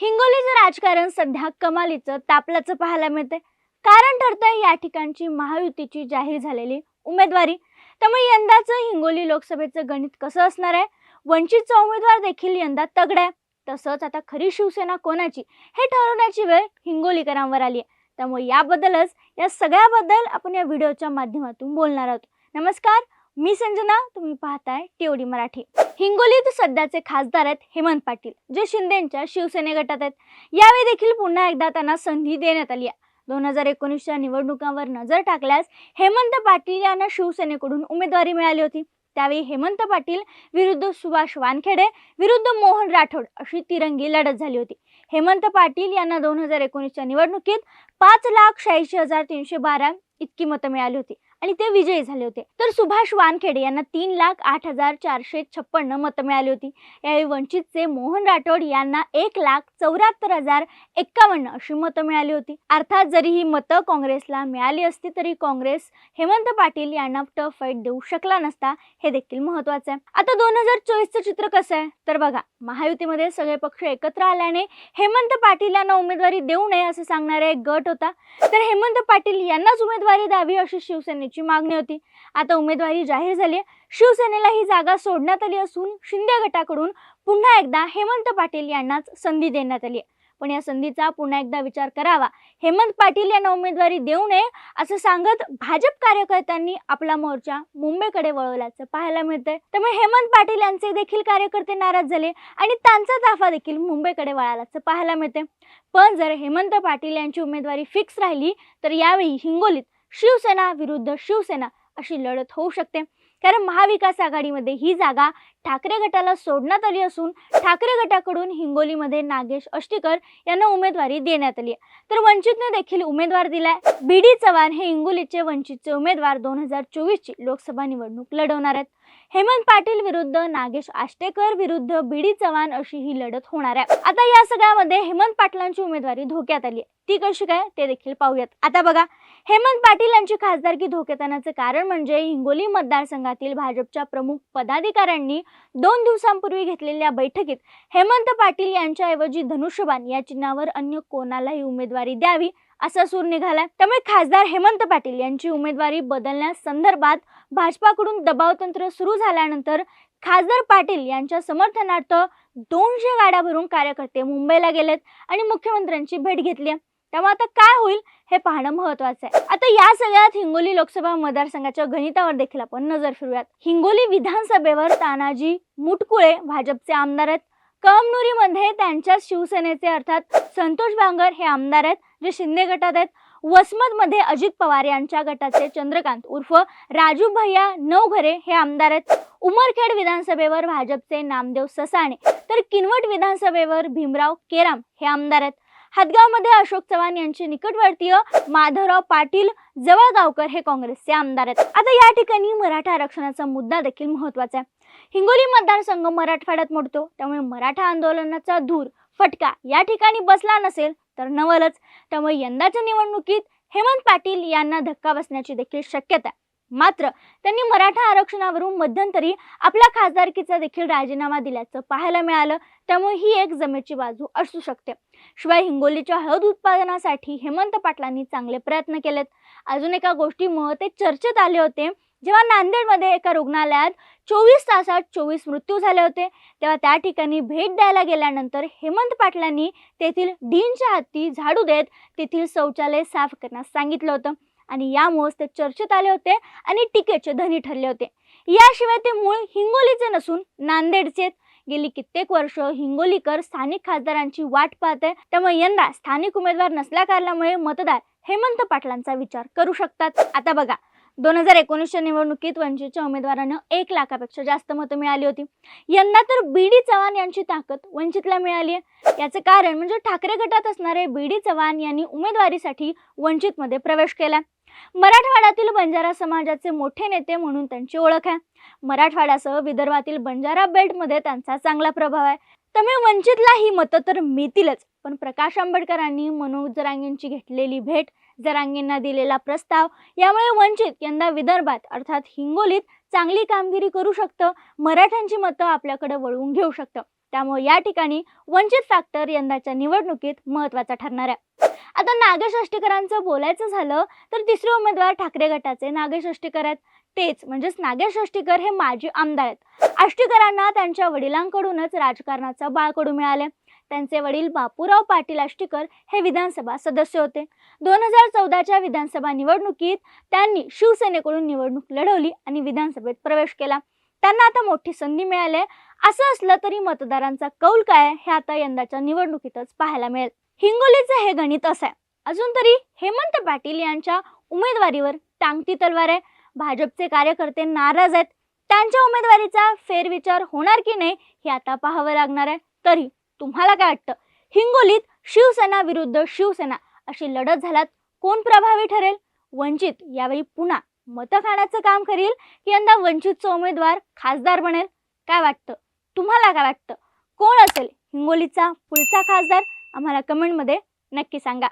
हिंगोलीचं राजकारण सध्या कमालीचं तापल्याचं पाहायला मिळतंय कारण ठरतंय या ठिकाणची महायुतीची जाहीर झालेली उमेदवारी. त्यामुळे यंदाचं हिंगोली लोकसभेचं गणित कसं असणार आहे? वंचितचा उमेदवार देखील यंदा तगडा आहे. तसंच आता खरी शिवसेना कोणाची? हे ठरवण्याची वेळ हिंगोलीकरांवर आली आहे. त्यामुळे याबद्दलच या सगळ्याबद्दल आपण या व्हिडिओच्या माध्यमातून बोलणार आहोत. नमस्कार मी संजना तुम्ही पाहताय टीओडी मराठी. हिंगोलीत सध्याचे खासदार आहेत हेमंत पाटील जे शिंदेच्या शिवसेने गटात आहेत. यावेळी देखील पुन्हा एकदा त्यांना संधी देण्यात आली आहे. दोन हजार एकोणीसच्या निवडणुकांवर नजर टाकल्यास हेमंत पाटील यांना शिवसेनेकडून उमेदवारी मिळाली होती. त्यावेळी हेमंत पाटील विरुद्ध सुभाष वानखेडे विरुद्ध मोहन राठोड अशी तिरंगी लढत झाली होती. हेमंत पाटील यांना दोन हजार एकोणीसच्या निवडणुकीत पाच लाख शहाऐंशी हजार तीनशे बारा इतकी मतं मिळाली होती. आणि ते विजयी झाले होते. तर सुभाष वानखेडे यांना तीन लाख आठ हजार चारशे छप्पन्न मतं मिळाली होती. यावेळी वंचितचे मोहन राठोड यांना एक लाख चौऱ्याहत्तर हजार एक्कावन्न अशी मतं मिळाली होती. अर्थात जरी ही मतं काँग्रेसला मिळाली असती तरी काँग्रेस हेमंत पाटील यांना टफ फाईट देऊ शकला नसता हे देखील महत्वाचं आहे. आता दोन हजार चोवीसचं चित्र कसं आहे? तर बघा महायुतीमध्ये सगळे पक्ष एकत्र आल्याने हेमंत पाटील यांना उमेदवारी देऊ नये असं सांगणारा एक गट होता. तर हेमंत पाटील यांनाच उमेदवारी द्यावी अशी शिवसेने करण्याची मागणी होती. आता उमेदवारी जाहीर झाली शिवसेनेला ही जागा सोडण्यात आली असून शिंदे गटाकडून पुन्हा एकदा हेमंत पाटील यांनाच संधी देण्यात आली आहे पण या संधीचा पुन्हा एकदा विचार करावा. हेमंत पाटील यांना उमेदवारी देऊ नये असं सांगत भाजप कार्यकर्त्यांनी आपला मोर्चा मुंबईकडे वळवल्याचं पाहायला मिळतंय. त्यामुळे हेमंत पाटील यांचे देखील कार्यकर्ते नाराज झाले आणि त्यांचा ताफा देखील मुंबईकडे वळाल्याचं पाहायला मिळते पण जर हेमंत पाटील यांची उमेदवारी फिक्स राहिली तर यावेळी हिंगोलीत शिवसेना विरुद्ध शिवसेना अशी लढत होऊ शकते. कारण महाविकास आघाडीमध्ये ही जागा ठाकरे गटाला सोडण्यात आली असून ठाकरे गटाकडून हिंगोलीमध्ये नागेश अष्टीकर यांना उमेदवारी देण्यात आली आहे. तर वंचितने देखील उमेदवार दिलाय. बी डी चव्हाण हे हिंगोलीचे वंचितचे उमेदवार दोन हजार चोवीसची लोकसभा निवडणूक लढवणार आहेत. हेमंत पाटील विरुद्ध नागेश आष्टेकर विरुद्ध बीडी चव्हाण अशी ही लढत होणार आहे. आता या सगळ्यामध्ये हेमंत पाटलांची उमेदवारी धोक्यात आली आहे. ती कशी काय? ते देखील पाहूयात. आता बघा हेमंत पाटील यांची खासदारकी धोक्यात आणण्याचं कारण म्हणजे हिंगोली मतदारसंघातील भाजपच्या प्रमुख पदाधिकाऱ्यांनी दोन दिवसांपूर्वी घेतलेल्या बैठकीत हेमंत पाटील यांच्याऐवजी धनुष्यबाण या चिन्हावर अन्य कोणालाही उमेदवारी द्यावी असा सूर निघालाय त्यामुळे खासदार हेमंत पाटील यांची उमेदवारी बदलण्यासंदर्भात भाजपाकडून दबावतंत्र सुरू झाल्यानंतर खासदार पाटील यांच्या समर्थनार्थ दोनशे गाड्या भरून कार्यकर्ते मुंबईला गेलेत आणि मुख्यमंत्र्यांची भेट घेतली आहे. त्यामुळे आता काय होईल हे पाहणं महत्वाचं आहे. आता या सगळ्यात हिंगोली लोकसभा मतदारसंघाच्या गणितावर देखील आपण नजर फिरूयात हिंगोली विधानसभेवर तानाजी मुटकुळे भाजपचे आमदार आहेत. कळमनुरीमध्ये त्यांच्याच शिवसेनेचे अर्थात संतोष बांगर हे आमदार आहेत जे शिंदे गटात आहेत. वसमतमध्ये अजित पवार यांच्या गटाचे चंद्रकांत उर्फ राजू भैया नवघरे हे आमदार आहेत. उमरखेड विधानसभेवर भाजपचे नामदेव ससाणे तर किनवट विधानसभेवर भीमराव केराम हे आमदार आहेत. हदगावमध्ये अशोक चव्हाण यांचे निकटवर्तीय माधवराव पाटील जवळगावकर हे काँग्रेसचे आमदार आहेत. आता या ठिकाणी मराठा आरक्षणाचा मुद्दा देखील महत्त्वाचा आहे. हिंगोली मतदारसंघ मराठवाड्यात मोडतो. त्यामुळे मराठा आंदोलनाचा धूर फटका या ठिकाणी बसला नसेल तर नवलच. त्यामुळे यंदाच्या निवडणुकीत हेमंत पाटील यांना धक्का बसण्याची देखील शक्यता आहे. मात्र त्यांनी मराठा आरक्षणावरून मध्यंतरी आपल्या खासदारकीचा देखील राजीनामा दिल्याचं पाहायला मिळालं. त्यामुळे ही एक जमेची बाजू असू शकते. शिवाय हिंगोलीच्या हळद उत्पादनासाठी हेमंत पाटलांनी चांगले प्रयत्न केलेत. अजून एका गोष्टीमुळे ते चर्चेत आले होते. जेव्हा नांदेडमध्ये एका रुग्णालयात चोवीस तासात चोवीस मृत्यू झाले होते तेव्हा त्या ठिकाणी भेट द्यायला गेल्यानंतर हेमंत पाटलांनी तेथील डीनच्या हाती झाडू देत तेथील शौचालय साफ करण्यास सांगितलं होतं. आणि यामुळेच ते चर्चेत आले होते आणि टीकेचे धनी ठरले होते. याशिवाय ते मूळ हिंगोलीचे नसून नांदेडचे गेली कित्येक वर्ष हिंगोलीकर स्थानिक खासदारांची वाट पाहत. आहे त्यामुळे यंदा स्थानिक उमेदवार नसल्या कारणामुळे मतदार हेमंत पाटलांचा विचार करू शकतात. आता बघा दोन हजार एकोणीसच्या निवडणुकीत वंचितच्या उमेदवारानं एक लाखापेक्षा जास्त मतं मिळाली होती. यंदा तर बी डी चव्हाण यांची ताकद वंचितला मिळाली आहे. याचं कारण म्हणजे ठाकरे गटात असणारे बी डी चव्हाण यांनी उमेदवारीसाठी वंचितमध्ये प्रवेश केला मराठवाड्यातील बंजारा समाजाचे मोठे नेते म्हणून त्यांची ओळख आहे. मराठवाड्यासह विदर्भातील बंजारा बेल्टमध्ये त्यांचा चांगला प्रभाव आहे. त्यामुळे वंचितला ही मतं तर मिळतीलच. पण प्रकाश आंबेडकरांनी मनोज जरांगेंची घेतलेली भेट जरांगेंना दिलेला प्रस्ताव यामुळे वंचित यंदा विदर्भात अर्थात हिंगोलीत चांगली कामगिरी करू शकतं. मराठ्यांची मतं आपल्याकडे वळवून घेऊ शकतं. त्यामुळे या ठिकाणी वंचित फॅक्टर यंदाच्या निवडणुकीत महत्त्वाचा ठरणार आहे. आता नागेश आष्टीकरांचं बोलायचं झालं तर तिसरे उमेदवार ठाकरे गटाचे नागेश आष्टीकर आहेत. तेच म्हणजेच नागेश आष्टीकर हे माजी आमदार आहेत. आष्टीकरांना त्यांच्या वडिलांकडूनच राजकारणाचा बाळकडू मिळाले. त्यांचे वडील बापूराव पाटील आष्टीकर हे विधानसभा सदस्य होते. दोन हजार चौदाच्या विधानसभा निवडणुकीत त्यांनी शिवसेनेकडून निवडणूक लढवली आणि विधानसभेत प्रवेश केला. त्यांना आता मोठी संधी मिळाली आहे. असं असलं तरी मतदारांचा कौल काय? हे आता यंदाच्या निवडणुकीतच पाहायला मिळेल. हिंगोलीचं हे गणित असं आहे. अजून तरी हेमंत पाटील यांच्या उमेदवारीवर टांगती तलवार आहे. भाजपचे कार्यकर्ते नाराज आहेत. त्यांच्या उमेदवारीचा फेरविचार होणार की नाही हे आता पाहावं लागणार आहे. तरी तुम्हाला काय वाटतं? हिंगोलीत शिवसेना विरुद्ध शिवसेना अशी लढत झाल्यात कोण प्रभावी ठरेल? वंचित यावेळी पुन्हा मतं खाण्याचं काम करील की यंदा वंचितचा उमेदवार खासदार बनेल? काय वाटतं? तुम्हाला काय वाटतं? कोण असेल हिंगोलीचा पुढचा खासदार? आम्हाला कमेंटमध्ये नक्की सांगा.